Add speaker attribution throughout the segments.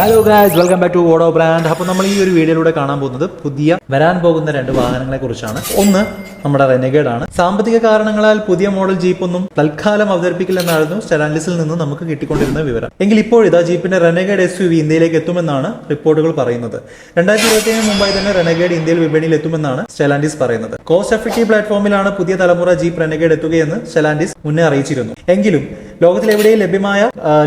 Speaker 1: Hello guys welcome back to odo brand അപ്പോൾ നമ്മൾ ഈ ഒരു വീഡിയോയിലൂടെ കാണാൻ പോകുന്നത് പുതിയ വരാൻ പോകുന്ന രണ്ട് വാഹനങ്ങളെ കുറിച്ചാണ്. ഒന്ന് നമ്മുടെ റെനഗേഡ് ആണ്. സാമ്പത്തിക കാരണങ്ങളാൽ പുതിയ മോഡൽ ജീപ്പ് ഒന്നും തൽക്കാലം അവതരിപ്പിക്കില്ലെന്നായിരുന്നു സ്റ്റെലാൻഡിസിൽ നിന്ന് നമുക്ക് കിട്ടിക്കൊണ്ടിരുന്ന വിവരം. എങ്കിൽ ഇപ്പോൾ ഇതാ ജീപ്പിന്റെ റെനഗേഡ് എസ് യു വി ഇന്ത്യയിലേക്ക് എത്തുമെന്നാണ് റിപ്പോർട്ടുകൾ പറയുന്നത്. രണ്ടായിരത്തി ഇരുപത്തി ഏഴ് മുമ്പായി തന്നെ റെനഗേഡ് ഇന്ത്യയിൽ വിപണിയിൽ എത്തുമെന്നാണ് സ്റ്റെലാൻഡിസ് പറയുന്നത്. കോസ്റ്റ് എഫക്റ്റീവ് പ്ലാറ്റ്ഫോമിലാണ് പുതിയ തലമുറ ജീപ്പ് റെനഗേഡ് എത്തുകയെന്ന് സ്റ്റെലാൻഡിസ് മുന്നേ അറിയിച്ചിരുന്നു. എങ്കിലും ലോകത്തിലെവിടെയും ലഭ്യമായ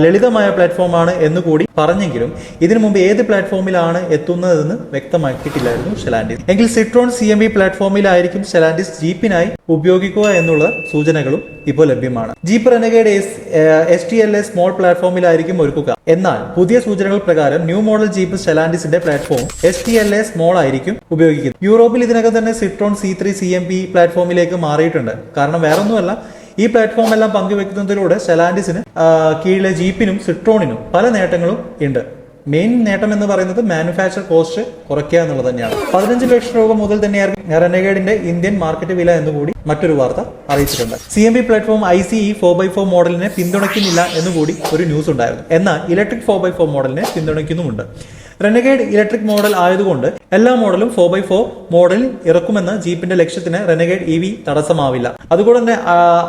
Speaker 1: ലളിതമായ പ്ലാറ്റ്ഫോമാണ് എന്ന് കൂടി പറഞ്ഞെങ്കിലും ഇതിനു മുമ്പ് ഏത് പ്ലാറ്റ്ഫോമിലാണ് എത്തുന്നതെന്ന് വ്യക്തമാക്കിയിട്ടില്ലായിരുന്നു ഷെലാൻഡിസ്. എങ്കിൽ സിട്രോൺ സി എം ബി പ്ലാറ്റ്ഫോമിലായിരിക്കും ഷെലാൻഡിസ് ജീപ്പിനായി ഉപയോഗിക്കുക എന്നുള്ള സൂചനകളും ഇപ്പോൾ ലഭ്യമാണ്. Jeep Renegade S T L A small പ്ലാറ്റ്ഫോമിലായിരിക്കും ഒരുക്കുക. എന്നാൽ പുതിയ സൂചനകൾ പ്രകാരം new model Jeep ഷെലാൻഡിസിന്റെ platform S T L A small ആയിരിക്കും ഉപയോഗിക്കുന്നത്. യൂറോപ്പിൽ ഇതിനകം തന്നെ Citroen C three C M P പ്ലാറ്റ്ഫോമിലേക്ക് മാറിയിട്ടുണ്ട്. കാരണം വേറൊന്നുമല്ല ഈ പ്ലാറ്റ്ഫോം എല്ലാം പങ്കുവെക്കുന്നതിലൂടെ സെലാൻഡിസിന് കീഴിലെ ജീപ്പിനും സിട്രോണിനും പല നേട്ടങ്ങളും ഉണ്ട്. മെയിൻ നേട്ടം എന്ന് പറയുന്നത് മാനുഫാക്ചർ കോസ്റ്റ് കുറയ്ക്കുക എന്നുള്ളത് തന്നെയാണ്. പതിനഞ്ച് ലക്ഷം രൂപ മുതൽ തന്നെയായിരിക്കും റെനഗേഡിന്റെ ഇന്ത്യൻ മാർക്കറ്റ് വില എന്നുകൂടി മറ്റൊരു വാർത്ത അറിയിച്ചിട്ടുണ്ട്. C M B platform I C E four by four മോഡലിനെ പിന്തുണയ്ക്കുന്നില്ല എന്നുകൂടി ഒരു ന്യൂസ് ഉണ്ടായിരുന്നു. എന്നാൽ ഇലക്ട്രിക് ഫോർ ബൈ ഫോർ മോഡലിനെ പിന്തുണയ്ക്കുന്നുമുണ്ട്. റെനഗേഡ് ഇലക്ട്രിക് മോഡൽ ആയതുകൊണ്ട് എല്ലാ മോഡലും ഫോർ ബൈ ഫോർ മോഡലിൽ ഇറക്കുമെന്ന ജീപ്പിന്റെ ലക്ഷ്യത്തിന് റെനഗേഡ് ഇ വി തടസ്സമാവില്ല. അതുകൊണ്ട് തന്നെ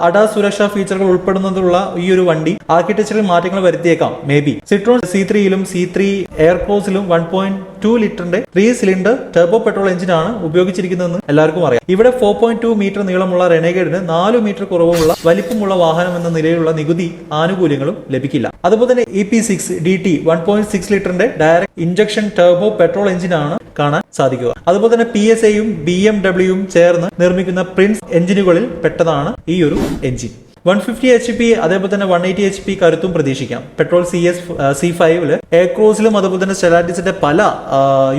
Speaker 1: അഡ സുരക്ഷാ ഫീച്ചറുകൾ ഉൾപ്പെടുന്നതിലുള്ള ഈ ഒരു വണ്ടി ആർക്കിടെക്ചറിൽ മാറ്റങ്ങൾ വരുത്തിയേക്കാം. മേ ബി സിട്രോൺ സി ത്രീയിലും സി ത്രീ എയർക്രോസിലും വൺ പോയിന്റ് ടു ലിറ്ററിന്റെ ത്രീ സിലിണ്ടർ ടെർബോ പെട്രോൾ എഞ്ചിനാണ് ഉപയോഗിച്ചിരിക്കുന്നതെന്ന് എല്ലാവർക്കും അറിയാം. ഇവിടെ ഫോർ പോയിന്റ് ടു മീറ്റർ നീളമുള്ള റെനേഗേഡിന് നാല് മീറ്റർ കുറവുള്ള വലിപ്പമുള്ള വാഹനം എന്ന നിലയിലുള്ള നികുതി ആനുകൂല്യങ്ങളും ലഭിക്കില്ല. അതുപോലെ തന്നെ E P six D T one point six ലിറ്ററിന്റെ ഡയറക്ട് ഇഞ്ചക്ഷൻ ടെർബോ പെട്രോൾ എഞ്ചിനാണ് കാണാൻ സാധിക്കുക. അതുപോലെ തന്നെ പി എസ് എയും ബി എം ഡബ്ല്യുവും ചേർന്ന് നിർമ്മിക്കുന്ന പ്രിൻസ് എഞ്ചിനുകളിൽ പെട്ടതാണ് ഈ ഒരു engine one fifty H P അതേപോലെ തന്നെ വൺ എയ്റ്റി എച്ച് പി കരുത്തും പ്രതീക്ഷിക്കാം. പെട്രോൾ സി എസ് സി ഫൈവിൽ എയർക്രോസിലും അതുപോലെ തന്നെ സ്റ്റെലാറ്റിസിന്റെ പല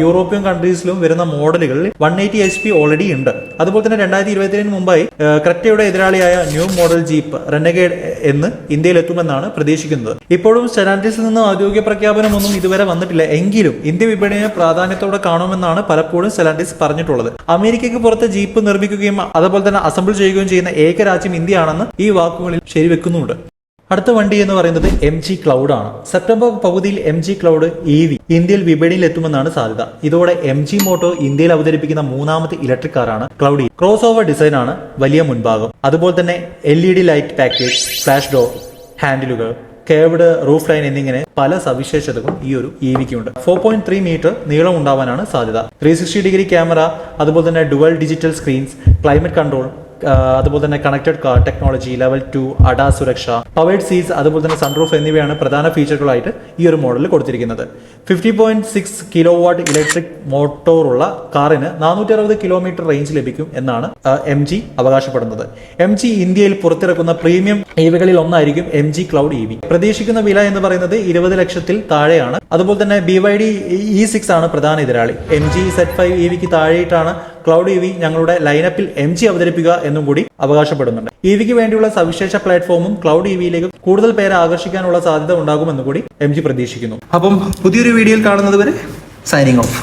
Speaker 1: യൂറോപ്യൻ കൺട്രീസിലും വരുന്ന മോഡലുകളിൽ one eighty H P already ഉണ്ട്. അതുപോലെ തന്നെ രണ്ടായിരത്തി ഇരുപത്തിരണ്ടിന് മുമ്പായി ക്രറ്റയുടെ എതിരാളിയായ ന്യൂ മോഡൽ ജീപ്പ് റെനഗേഡ് എന്ന് ഇന്ത്യയിൽ എത്തുമെന്നാണ് പ്രതീക്ഷിക്കുന്നത്. ഇപ്പോഴും സ്റ്റെലാറ്റിസിൽ നിന്ന് ഔദ്യോഗിക പ്രഖ്യാപനമൊന്നും ഇതുവരെ വന്നിട്ടില്ല. എങ്കിലും ഇന്ത്യ വിപണിയെ പ്രാധാന്യത്തോടെ കാണുമെന്നാണ് പലപ്പോഴും സ്റ്റെലാറ്റിസ് പറഞ്ഞിട്ടുള്ളത്. അമേരിക്കയ്ക്ക് പുറത്ത് ജീപ്പ് നിർമ്മിക്കുകയും അതുപോലെ തന്നെ അസംബിൾ ചെയ്യുകയും ചെയ്യുന്ന ഏക രാജ്യം ഇന്ത്യയാണെന്ന് ഈ വാക്കുകളിൽ ശരിവെക്കുന്നുണ്ട് അടുത്ത വണ്ടി എന്ന് പറയുന്നത് എം ജി ക്ലൗഡ് ആണ്. സെപ്റ്റംബർ പകുതിയിൽ M G Cloud E V ഇന്ത്യയിൽ വിപണിയിൽ എത്തുമെന്നാണ് സാധ്യത. ഇതോടെ എം ജി മോട്ടോ ഇന്ത്യയിൽ അവതരിപ്പിക്കുന്ന മൂന്നാമത്തെ ഇലക്ട്രിക് കാറാണ് Cloud E cross over design ആണ് വലിയ മുൻഭാഗം. അതുപോലെ തന്നെ L E D light package flash door ഹാൻഡിലുകൾ കേവ്ഡ് റൂഫ് ലൈൻ എന്നിങ്ങനെ പല സവിശേഷതകളും ഈ ഒരു ഇ വിക്ക് ഉണ്ട് ഫോർ പോയിന്റ് ത്രീ മീറ്റർ നീളം ഉണ്ടാവാനാണ് സാധ്യത. ത്രീ സിക്സ്റ്റി ഡിഗ്രി ക്യാമറ അതുപോലെ തന്നെ dual digital screens climate control അതുപോലെ തന്നെ connected car technology level two അഡ സുരക്ഷ പവേഡ് സീസ് അതുപോലെ തന്നെ സൺറൂഫ് എന്നിവയാണ് പ്രധാന ഫീച്ചറുകളായിട്ട് ഈ ഒരു മോഡലിൽ കൊടുത്തിരിക്കുന്നത്. Fifty point six kilowatt electric മോട്ടോറുള്ള കാറിന് നാനൂറ്റി അറുപത് കിലോമീറ്റർ റേഞ്ച് ലഭിക്കും എന്നാണ് എം ജി അവകാശപ്പെടുന്നത്. എം ജി ഇന്ത്യയിൽ പുറത്തിറക്കുന്ന പ്രീമിയം ഇവികളിൽ ഒന്നായിരിക്കും M G Cloud E V പ്രതീക്ഷിക്കുന്ന വില എന്ന് പറയുന്നത് ഇരുപത് ലക്ഷത്തിൽ താഴെയാണ്. അതുപോലെ തന്നെ B Y D E six ആണ് പ്രധാന എതിരാളി. M G Z five E വിക്ക് താഴെയിട്ടാണ് ക്ലൗഡ് ഇ വി ഞങ്ങളുടെ ലൈനപ്പിൽ എം ജി അവതരിപ്പിക്കുക എന്നും കൂടി അവകാശപ്പെടുന്നുണ്ട്. ഇ വിക്ക് വേണ്ടിയുള്ള സവിശേഷ പ്ലാറ്റ്ഫോമും ക്ലൗഡ് ഇ വിയിലേക്ക് കൂടുതൽ പേരെ ആകർഷിക്കാനുള്ള സാധ്യത ഉണ്ടാകുമെന്ന് കൂടി എം ജി പ്രതീക്ഷിക്കുന്നു. അപ്പം പുതിയൊരു വീഡിയോയിൽ കാണുന്നത് വരെ സൈനിങ് ഓഫ്